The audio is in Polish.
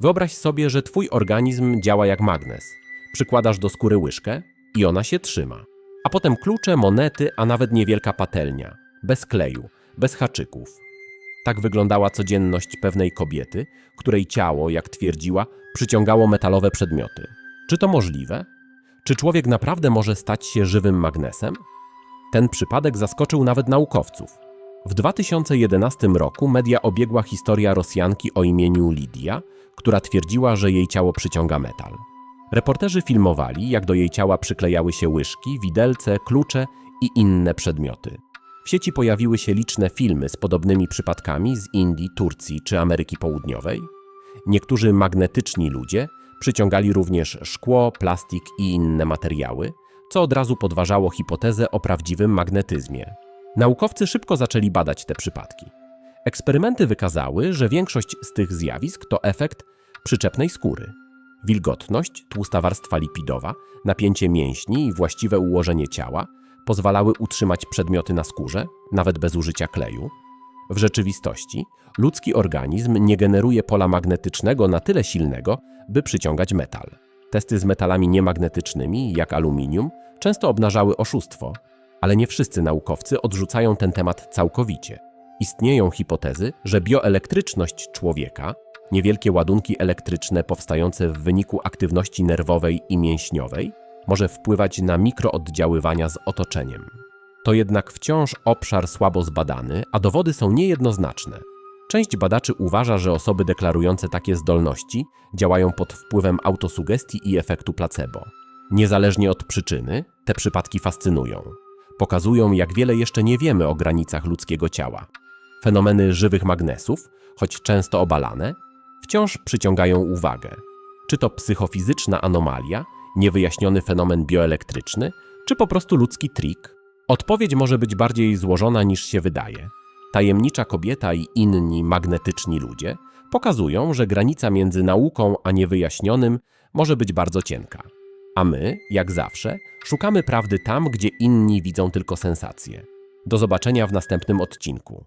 Wyobraź sobie, że twój organizm działa jak magnes. Przykładasz do skóry łyżkę i ona się trzyma. A potem klucze, monety, a nawet niewielka patelnia. Bez kleju, bez haczyków. Tak wyglądała codzienność pewnej kobiety, której ciało, jak twierdziła, przyciągało metalowe przedmioty. Czy to możliwe? Czy człowiek naprawdę może stać się żywym magnesem? Ten przypadek zaskoczył nawet naukowców. W 2011 roku media obiegła historia Rosjanki o imieniu Lidia, która twierdziła, że jej ciało przyciąga metal. Reporterzy filmowali, jak do jej ciała przyklejały się łyżki, widelce, klucze i inne przedmioty. W sieci pojawiły się liczne filmy z podobnymi przypadkami z Indii, Turcji czy Ameryki Południowej. Niektórzy magnetyczni ludzie przyciągali również szkło, plastik i inne materiały, co od razu podważało hipotezę o prawdziwym magnetyzmie. Naukowcy szybko zaczęli badać te przypadki. Eksperymenty wykazały, że większość z tych zjawisk to efekt przyczepnej skóry. Wilgotność, tłusta warstwa lipidowa, napięcie mięśni i właściwe ułożenie ciała pozwalały utrzymać przedmioty na skórze, nawet bez użycia kleju. W rzeczywistości ludzki organizm nie generuje pola magnetycznego na tyle silnego, by przyciągać metal. Testy z metalami niemagnetycznymi, jak aluminium, często obnażały oszustwo, ale nie wszyscy naukowcy odrzucają ten temat całkowicie. Istnieją hipotezy, że bioelektryczność człowieka, niewielkie ładunki elektryczne powstające w wyniku aktywności nerwowej i mięśniowej, może wpływać na mikrooddziaływania z otoczeniem. To jednak wciąż obszar słabo zbadany, a dowody są niejednoznaczne. Część badaczy uważa, że osoby deklarujące takie zdolności działają pod wpływem autosugestii i efektu placebo. Niezależnie od przyczyny, te przypadki fascynują. Pokazują, jak wiele jeszcze nie wiemy o granicach ludzkiego ciała. Fenomeny żywych magnesów, choć często obalane, wciąż przyciągają uwagę. Czy to psychofizyczna anomalia, niewyjaśniony fenomen bioelektryczny, czy po prostu ludzki trik? Odpowiedź może być bardziej złożona niż się wydaje. Tajemnicza kobieta i inni magnetyczni ludzie pokazują, że granica między nauką a niewyjaśnionym może być bardzo cienka. A my, jak zawsze, szukamy prawdy tam, gdzie inni widzą tylko sensacje. Do zobaczenia w następnym odcinku.